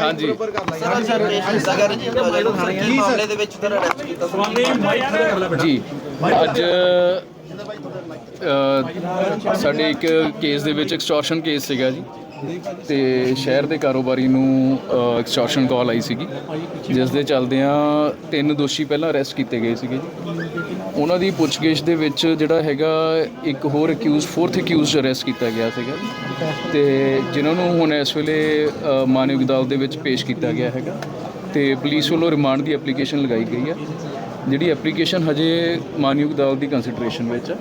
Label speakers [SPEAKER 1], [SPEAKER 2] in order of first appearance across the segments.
[SPEAKER 1] ਹਾਂਜੀ
[SPEAKER 2] ਕੀ ਮਾਮਲੇ ਦੇ ਵਿੱਚ ਤੇਰਾ ਅਰੈਸਟ ਕੀਤਾ ਸੀ
[SPEAKER 1] ਜੀ, ਅੱਜ ਸਾਡੇ ਇੱਕ ਕੇਸ ਦੇ ਵਿੱਚ ਐਕਸਟੋਰਸ਼ਨ ਕੇਸ ਸੀਗਾ ਜੀ। ਤੇ ਸ਼ਹਿਰ ਦੇ ਕਾਰੋਬਾਰੀ ਨੂੰ ਐਕਸਟੋਰਸ਼ਨ ਕਾਲ ਆਈ ਸੀਗੀ, ਜਿਸ ਦੇ ਚੱਲਦਿਆਂ ਤਿੰਨ ਦੋਸ਼ੀ ਪਹਿਲਾਂ ਅਰੈਸਟ ਕੀਤੇ ਗਏ ਸੀਗੇ ਜੀ। ਉਹਨਾਂ ਦੀ ਪੁੱਛਗਿੱਛ ਦੇ ਵਿੱਚ ਜਿਹੜਾ ਹੈਗਾ ਇੱਕ ਹੋਰ ਅਕਿਊਜ਼ ਫੋਰਥ ਅਕਿਊਜ਼ ਅਰੈਸਟ ਕੀਤਾ ਗਿਆ ਸੀਗਾ। ਤੇ ਜਿਨ੍ਹਾਂ ਨੂੰ ਹੁਣ ਇਸ ਵੇਲੇ ਮਾਨਵ ਅਦਾਲਤ ਦੇ ਵਿੱਚ ਪੇਸ਼ ਕੀਤਾ ਗਿਆ ਹੈਗਾ। ਤੇ ਪੁਲਿਸ ਵੱਲੋਂ ਰਿਮਾਂਡ ਦੀ ਐਪਲੀਕੇਸ਼ਨ ਲਗਾਈ ਗਈ ਹੈ। ਜਿਹੜੀ ਐਪਲੀਕੇਸ਼ਨ ਹਜੇ ਮਾਨਯੋਗ ਅਦਾਲਤ ਦੀ ਕੰਸੀਡਰੇਸ਼ਨ ਵਿੱਚ ਹੈ।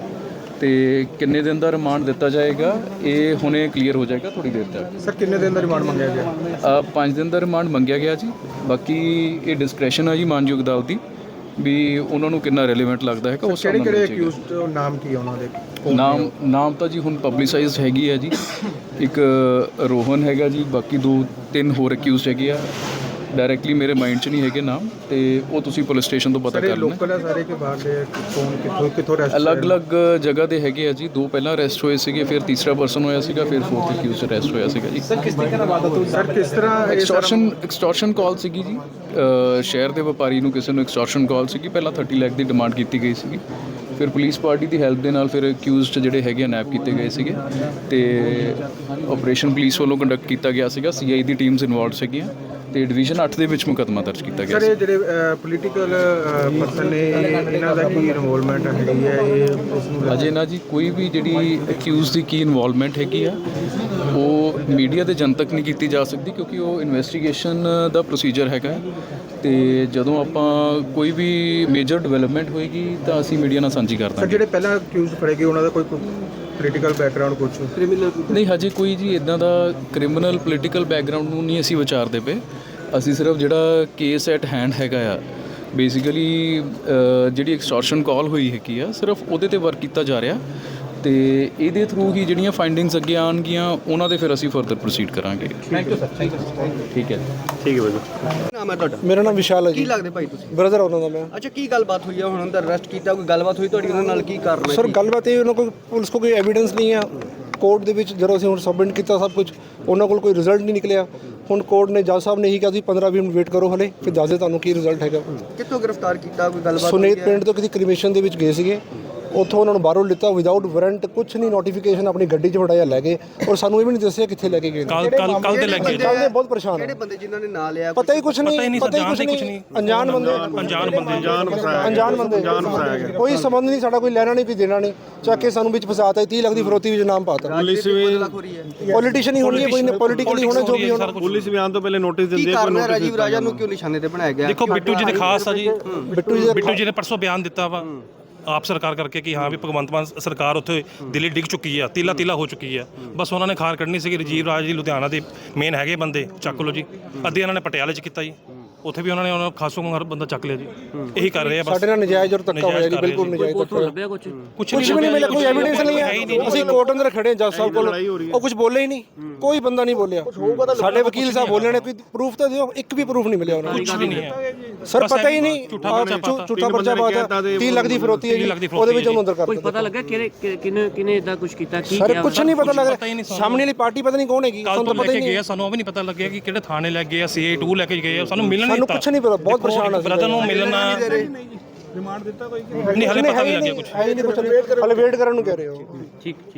[SPEAKER 1] ਤੇ ਕਿੰਨੇ ਦਿਨ ਦਾ ਰਿਮਾਂਡ ਦਿੱਤਾ ਜਾਏਗਾ ਇਹ ਹੁਣੇ ਕਲੀਅਰ ਹੋ ਜਾਏਗਾ ਥੋੜੀ ਦੇਰ ਤੱਕ।
[SPEAKER 3] ਸਰ ਕਿੰਨੇ ਦਿਨ ਦਾ ਰਿਮਾਂਡ ਮੰਗਿਆ ਗਿਆ?
[SPEAKER 1] ਪੰਜ ਦਿਨ ਦਾ ਰਿਮਾਂਡ ਮੰਗਿਆ ਗਿਆ ਜੀ। ਬਾਕੀ ਇਹ ਡਿਸਕ੍ਰੈਸ਼ਨ ਹੈ ਜੀ ਮਾਨਯੋਗ ਅਦਾਲਤ ਦੀ। ਵੀ ਉਹਨਾਂ ਨੂੰ ਕਿੰਨਾ ਰੈਲੇਵੈਂਟ ਲੱਗਦਾ ਹੈਗਾ ਉਸ
[SPEAKER 3] ਕਿਹੜੇ ਕਿਹੜੇ ਅਕਿਊਜ਼ਡ ਨਾਮ ਕੀ ਉਹਨਾਂ ਦੇ।
[SPEAKER 1] ਨਾਮ ਨਾਮ ਤਾਂ ਜੀ ਹੁਣ ਪਬਲਿਸਾਈਜ਼ਡ ਹੈਗੀ ਹੈ ਜੀ। ਇੱਕ ਰੋਹਨ ਹੈਗਾ ਜੀ ਬਾਕੀ ਦੋ ਤਿੰਨ ਹੋਰ ਅਕਿਊਜ਼ਡ ਹੈਗੇ ਆ। ਡਾਇਰੈਕਟਲੀ ਮੇਰੇ ਮਾਈਂਡ 'ਚ ਨਹੀਂ ਹੈਗੇ ਨਾਮ ਤੇ ਉਹ ਤੁਸੀਂ ਪੁਲਿਸ ਸਟੇਸ਼ਨ ਤੋਂ ਪਤਾ
[SPEAKER 3] ਸਾਰੇ
[SPEAKER 1] ਕਰ
[SPEAKER 3] ਲੋਕਲ ਹੈ ਸਾਰੇ ਕਿ ਬਾਹਰ ਦੇ ਕੌਣ ਕਿੱਥੋਂ ਕਿੱਥੋਂ ਰੈਸਟ
[SPEAKER 1] ਅਲੱਗ-ਅਲੱਗ ਜਗ੍ਹਾ ਦੇ ਹੈਗੇ ਆ ਜੀ। ਦੋ ਪਹਿਲਾਂ ਅਰੈਸਟ ਹੋਏ ਸੀਗੇ ਫਿਰ ਤੀਸਰਾ ਪਰਸਨ ਹੋਇਆ ਸੀਗਾ ਫਿਰ ਫੋਰਥ ਅਕਿਊਜ਼ ਅਰੈਸਟ ਹੋਇਆ ਸੀਗਾ ਜੀ।
[SPEAKER 3] ਸਰ ਕਿਸ ਨਾਲ ਵਾਦਾ ਸਰ ਕਿਸ ਤਰ੍ਹਾਂ
[SPEAKER 1] ਐਕਸਟੋਰਸ਼ਨ ਐਕਸਟੋਰਸ਼ਨ ਕਾਲ ਸੀਗੀ ਜੀ। ਅ, ਸ਼ਹਿਰ ਦੇ ਵਪਾਰੀ ਨੂੰ ਕਿਸੇ ਨੂੰ ਐਕਸਟੋਰਸ਼ਨ ਕਾਲ ਸੀਗੀ। ਪਹਿਲਾਂ 30 ਲੱਖ ਦੀ ਡਿਮਾਂਡ ਕੀਤੀ ਗਈ ਸੀਗੀ। ਫਿਰ ਪੁਲਿਸ ਪਾਰਟੀ ਦੀ ਹੈਲਪ ਦੇ ਨਾਲ ਫਿਰ ਅਕਿਊਜ਼ਡ ਜਿਹੜੇ ਹੈਗੇ ਆ ਨੈਪ ਕੀਤੇ ਗਏ ਸੀਗੇ। ਤੇ ਆਪਰੇਸ਼ਨ ਪੁਲਿਸ ਵੱਲੋਂ ਕੰਡਕਟ ਕੀਤਾ ਗਿਆ ਸੀਗਾ। ਸੀਆਈ ਦੀ ਟੀਮਸ ਇਨਵੋਲਡ ਸੀਗੀਆਂ। ਤੇ ਡਿਵੀਜ਼ਨ 8 ਦੇ ਵਿੱਚ ਮੁਕੱਦਮਾ ਦਰਜ ਕੀਤਾ ਗਿਆ
[SPEAKER 3] ਸਰ ਇਹ ਜਿਹੜੇ ਪੋਲੀਟੀਕਲ ਪਰਸਨ ਨੇ ਇਹ- ਇਹਨਾਂ ਦਾ ਕੀ ਇਨਵੋਲਵਮੈਂਟ ਹੈਗੀ ਹੈ? ਇਹ ਨੂੰ
[SPEAKER 1] ਅਜੇ ਨਾ ਜੀ ਕੋਈ ਵੀ ਜਿਹੜੀ ਅਕਿਊਜ਼ ਦੀ ਕੀ ਇਨਵੋਲਵਮੈਂਟ ਹੈਗੀ ਆ ਉਹ ਮੀਡੀਆ ਦੇ ਜਨਤਕ ਨਹੀਂ ਕੀਤੀ ਜਾ ਸਕਦੀ ਕਿਉਂਕਿ ਉਹ ਇਨਵੈਸਟੀਗੇਸ਼ਨ ਦਾ ਪ੍ਰੋਸੀਜਰ ਹੈਗਾ। ਹੈ। ਤੇ ਜਦੋਂ ਆਪਾਂ ਕੋਈ ਵੀ ਮੇਜਰ ਡਿਵੈਲਪਮੈਂਟ ਹੋਏਗੀ ਤਾਂ ਅਸੀਂ ਮੀਡੀਆ ਨਾਲ ਸਾਂਝੀ ਕਰ
[SPEAKER 3] ਸਰ
[SPEAKER 1] ਦਾਂਗੇ।
[SPEAKER 3] ਜਿਹੜੇ ਪਹਿਲਾਂ ਅਕਿਊਜ਼ਡ ਫੜੇ ਗਏ ਉਹਨਾਂ ਦਾ ਕੋਈ ਪੋਲੀਟੀਕਲ ਬੈਕਗ੍ਰਾਉਂਡ ਕੁਝ ਕ੍ਰਿਮੀਨਲ
[SPEAKER 1] ਨਹੀਂ ਹਜੇ ਕੋਈ ਜੀ ਇਦਾਂ ਦਾ ਕ੍ਰਿਮੀਨਲ ਪੋਲੀਟੀਕਲ ਬੈਕਗ੍ਰਾਉਂਡ ਨੂੰ ਨਹੀਂ ਅਸੀਂ ਵਿਚਾਰਦੇ ਪਏ। ਅਸੀਂ ਸਿਰਫ ਜਿਹੜਾ ਕੇਸ ਐਟ ਹੈਂਡ ਹੈਗਾ ਆ ਬੇਸਿਕਲੀ ਜਿਹੜੀ ਐਕਸਟੋਰਸ਼ਨ ਕਾਲ ਹੋਈ ਹੈਗੀ ਆ ਸਿਰਫ ਉਹਦੇ ਤੇ ਵਰਕ ਕੀਤਾ ਜਾ ਰਿਹਾ। ਤੇ ਇਹਦੇ ਥਰੂ ਹੀ ਜਿਹੜੀਆਂ ਫਾਈਂਡਿੰਗਸ ਅੱਗੇ ਆਉਣਗੀਆਂ ਉਹਨਾਂ ਦੇ ਫਿਰ ਅਸੀਂ ਫਰਦਰ ਪ੍ਰੋਸੀਡ ਕਰਾਂਗੇ। Thank you sir thank you ਠੀਕ ਹੈ।
[SPEAKER 2] ਨਾਮ ਹੈ ਤੁਹਾਡਾ?
[SPEAKER 4] ਮੇਰਾ ਨਾਮ ਵਿਸ਼ਾਲ ਹੈ
[SPEAKER 2] ਕੀ
[SPEAKER 4] ਜੀ
[SPEAKER 2] ਲੱਗਦੇ ਭਾਈ ਤੁਸੀਂ?
[SPEAKER 4] ਬ੍ਰਦਰ ਉਹਨਾਂ ਦਾ ਮੈਂ।
[SPEAKER 2] ਅੱਛਾ ਕੀ ਗੱਲਬਾਤ ਹੋਈ ਹੈ ਹੁਣ ਅੰਦਰ ਅਰੈਸਟ ਕੀਤਾ ਕੋਈ ਗੱਲਬਾਤ ਹੋਈ ਤੁਹਾਡੀ? ਉਹਨਾਂ ਨਾਲ ਕੀ ਕਾਰਨ ਹੈ
[SPEAKER 4] ਸਰ ਗੱਲਬਾਤ ਇਹ ਉਹਨਾਂ ਕੋਲ ਪੁਲਿਸ ਕੋਲ ਕੋਈ ਐਵੀਡੈਂਸ ਨਹੀਂ ਆ। ਕੋਰਟ ਦੇ ਵਿੱਚ ਜਦੋਂ ਅਸੀਂ ਹੁਣ ਸਬਮਿਟ ਕੀਤਾ ਸਭ ਕੁਝ ਉਹਨਾਂ ਕੋਲ ਕੋਈ ਰਿਜ਼ਲਟ ਨਹੀਂ ਨਿਕਲਿਆ। ਹੁਣ ਕੋਰਟ ਨੇ ਜੱਜ ਸਾਹਿਬ ਨੇ ਇਹੀ ਕਿਹਾ ਸੀ 15 20 ਮਿੰਟ ਵੇਟ ਕਰੋ ਹਲੇ ਫਿਰ ਦੱਸਦੇ ਤੁਹਾਨੂੰ ਕੀ ਰਿਜ਼ਲਟ ਹੈਗਾ।
[SPEAKER 2] ਕਿੱਥੋਂ ਗ੍ਰਿਫਤਾਰ ਕੀਤਾ? ਕੋਈ ਗੱਲਬਾਤ
[SPEAKER 4] ਸੁਨੇਤ
[SPEAKER 2] ਹੈ?
[SPEAKER 4] ਪਿੰਡ ਤੋਂ ਕਿਸੇ ਕ੍ਰਿਮੀਸ਼ਨ ਦੇ ਵਿੱਚ ਗਏ ਸੀਗੇ। ਉੱਥੋਂ ਉਹਨਾਂ ਨੂੰ ਬਾਹਰੋਂ ਲਿੱਤਾ ਵਿਦਆਊਟ ਵਾਰੰਟ ਕੁਝ ਨਹੀਂ ਨੋਟੀਫਿਕੇਸ਼ਨ ਆਪਣੀ ਗੱਡੀ 'ਚ ਫੜਾਇਆ ਲੈ ਗਏ। ਔਰ ਸਾਨੂੰ ਇਹ ਵੀ ਨਹੀਂ ਦੱਸਿਆ ਕਿੱਥੇ ਲੈ ਕੇ ਗਏ।
[SPEAKER 5] ਕੱਲ ਕੱਲ ਕੱਲ ਦੇ ਲੱਗੇ
[SPEAKER 4] ਕੱਲ ਦੇ ਬਹੁਤ ਪਰੇਸ਼ਾਨ
[SPEAKER 2] ਕਿਹੜੇ
[SPEAKER 4] ਹੈ
[SPEAKER 2] ਬੰਦੇ ਜਿਨ੍ਹਾਂ ਨੇ ਨਾਂ ਲਿਆ
[SPEAKER 4] ਪਤਾ ਹੀ ਕੁਝ ਨਹੀਂ
[SPEAKER 5] ਹੀ
[SPEAKER 4] ਪਤਾ ਹੀ ਕੁਝ
[SPEAKER 5] ਕੁਛ
[SPEAKER 4] ਨਹੀਂ। ਅਣਜਾਣ ਬੰਦੇ।
[SPEAKER 5] ਅਣਜਾਣ ਬੰਦੇ।
[SPEAKER 4] ਅਣਜਾਣ ਬੰਦੇ। ਕੋਈ ਸੰਬੰਧ ਨਹੀਂ ਸਾਡਾ ਕੋਈ ਲੈਣਾ ਨਹੀਂ ਕੋਈ ਦੇਣਾ ਨਹੀਂ। ਚੱਕ ਕੇ ਸਾਨੂੰ ਵਿੱਚ ਫਸਾਤਾ 30 ਲੱਖ ਦੀ ਫਰੋਤੀ ਵਿੱਚ ਨਾਮ ਪਾਤਾ।
[SPEAKER 2] ਪੁਲਿਸ ਵੀ ਹੋ ਹੈ
[SPEAKER 4] ਪੋਲੀਟੀਸ਼ੀਅਨ ਹੀ। ਹੋਣੀ ਹੈ ਕੋਈ ਨਹੀਂ ਪੋਲੀਟੀਕਲੀ ਹੋਣਾ ਜੋ ਵੀ ਹੋਣਾ।
[SPEAKER 5] ਪੁਲਿਸ
[SPEAKER 6] ਬਿਆਨ ਤੋਂ ਪਹਿਲੇ ਨੋਟਿਸ
[SPEAKER 2] ਕੀ
[SPEAKER 6] ਦਿੰਦੇ ਆ
[SPEAKER 2] ਕਾਰਨ ਹੈ ਰਾਜੀਵ ਰਾਜਾ ਨੂੰ ਕਿਉਂ ਨਿਸ਼ਾਨੇ ਤੇ ਬਣਾਇਆ ਗਿਆ?
[SPEAKER 5] ਦੇਖੋ ਬਿੱਟੂ ਜੀ ਦੇ ਖਾਸ ਆ ਜੀ।
[SPEAKER 4] ਬਿੱਟੂ ਜੀ ਦਾ
[SPEAKER 5] ਬਿੱਟੂ ਜੀ ਨੇ ਪਰਸੋਂ ਬਿਆਨ ਦਿੱਤਾ ਵਾ। ਆਪ ਸਰਕਾਰ ਕਰਕੇ ਕਿ ਹਾਂ ਵੀ ਭਗਵੰਤ ਮਾਨ ਸਰਕਾਰ ਉੱਥੇ ਦਿੱਲੀ ਡਿੱਗ ਚੁੱਕੀ ਆ, ਤੀਲਾ ਤੀਲਾ ਹੋ ਚੁੱਕੀ ਆ। ਬਸ ਉਹਨਾਂ ਨੇ ਖਾਰ ਕੱਢਣੀ ਸੀ ਕਿ ਰਜੀਵ ਰਾਜ ਜੀ ਲੁਧਿਆਣਾ ਦੇ ਮੇਨ ਹੈਗੇ ਬੰਦੇ, ਚੱਕ ਲਓ ਜੀ। ਅੱਧੇ ਇਹਨਾਂ ਨੇ ਪਟਿਆਲੇ 'ਚ ਕੀਤਾ ਜੀ। ਉੱਥੇ ਵੀ ਉਹਨਾਂ ਨੇ ਉਹਨਾਂ ਖਾਸੋਂ ਹਰ ਬੰਦਾ ਚੱਕ ਲਿਆ ਜੀ। ਇਹੀ ਕਰ ਰਹੇ ਆ ਬਸ।
[SPEAKER 4] ਸਾਡੇ ਨਾਲ ਨਜਾਇਜ਼ ਔਰ ਧੱਕਾ ਹੋਇਆ ਜੀ ਬਿਲਕੁਲ ਨਜਾਇਜ਼ ਧੱਕਾ ਹੋਇਆ।
[SPEAKER 5] ਕੁਝ
[SPEAKER 4] ਕੁਝ ਵੀ ਨਹੀਂ ਮਿਲਿਆ ਕੋਈ ਐਵੀਡੈਂਸ ਨਹੀਂ ਹੈ ਅਸੀਂ ਕੋਰਟ ਅੰਦਰ ਖੜੇ ਹਾਂ ਜੱਜ ਸਾਹਿਬ ਕੋਲ। ਉਹ ਕੁਝ ਬੋਲੇ ਹੀ ਨਹੀਂ। ਕੋਈ ਬੰਦਾ ਨਹੀਂ ਬੋਲਿਆ। ਸਾਡੇ ਵਕੀਲ ਸਾਹਿਬ ਬੋਲੇ ਨੇ ਕੋਈ ਪ੍ਰੂਫ ਤਾਂ ਦਿਓ ਇੱਕ ਵੀ ਪ੍ਰੂਫ ਨਹੀਂ ਮਿਲਿਆ ਉਹਨਾਂ ਨੂੰ।
[SPEAKER 5] ਕੁਝ ਵੀ ਨਹੀਂ ਹੈ।
[SPEAKER 4] ਸਰ ਪਤਾ ਹੀ ਨਹੀਂ
[SPEAKER 5] ਝੂਠਾ ਪਰਚਾ
[SPEAKER 4] ਝੂ- ਝੂਠਾ ਪਰਚਾ ਪਾਤਾ 30 ਲੱਖ ਦੀ ਫਰੋਤੀ ਹੈ ਜੀ ਉਹਦੇ ਵਿੱਚ ਉਹਨੂੰ ਅੰਦਰ ਕਰ ਦਿੱਤਾ
[SPEAKER 7] ਪਤਾ ਲੱਗਾ ਕਿਹਨੇ ਕਿਹਨੇ ਕਿਹਨੇ ਇਦਾਂ ਕੁਝ ਕੀਤਾ ਕੀ
[SPEAKER 4] ਸਰ ਕੁਝ ਨਹੀਂ ਪਤਾ ਲੱਗ। ਰਿਹਾ। ਸਾਹਮਣੇ ਵਾਲੀ ਪਾਰਟੀ ਪਤਾ ਨਹੀਂ ਕੌਣ ਹੈਗੀ ਸਾਨੂੰ
[SPEAKER 5] ਤੋਂ
[SPEAKER 4] ਪਤਾ ਹੀ ਨਹੀਂ
[SPEAKER 5] ਸਾਨੂੰ ਉਹ ਵੀ ਨਹੀਂ ਪਤਾ ਲੱਗਿਆ ਕਿ ਕਿਹੜੇ ਥਾਣੇ ਲੈ ਗਏ ਆ ਸੀਏ 2 ਲੈ ਕੇ ਗਏ ਆ ਸਾਨੂੰ ਮਿਲਣ
[SPEAKER 4] ਸਾਨੂੰ ਕੁਛ ਨਹੀਂ ਪਤਾ, ਬਹੁਤ ਪਰੇਸ਼ਾਨ ਅਸੀਂ।
[SPEAKER 5] ਬ੍ਰਦਰ ਨੂੰ ਮਿਲਣਾ ਨਹੀਂ ਹਲੇ ਪਤਾ ਨਹੀਂ ਲੱਗਿਆ ਕੁਝ
[SPEAKER 4] ਕੁਝ ਹਲੇ ਵੇਟ ਕਰਨ ਨੂੰ ਕਹਿ ਰਹੇ ਹੋ।
[SPEAKER 7] ਠੀਕ ਠੀਕ।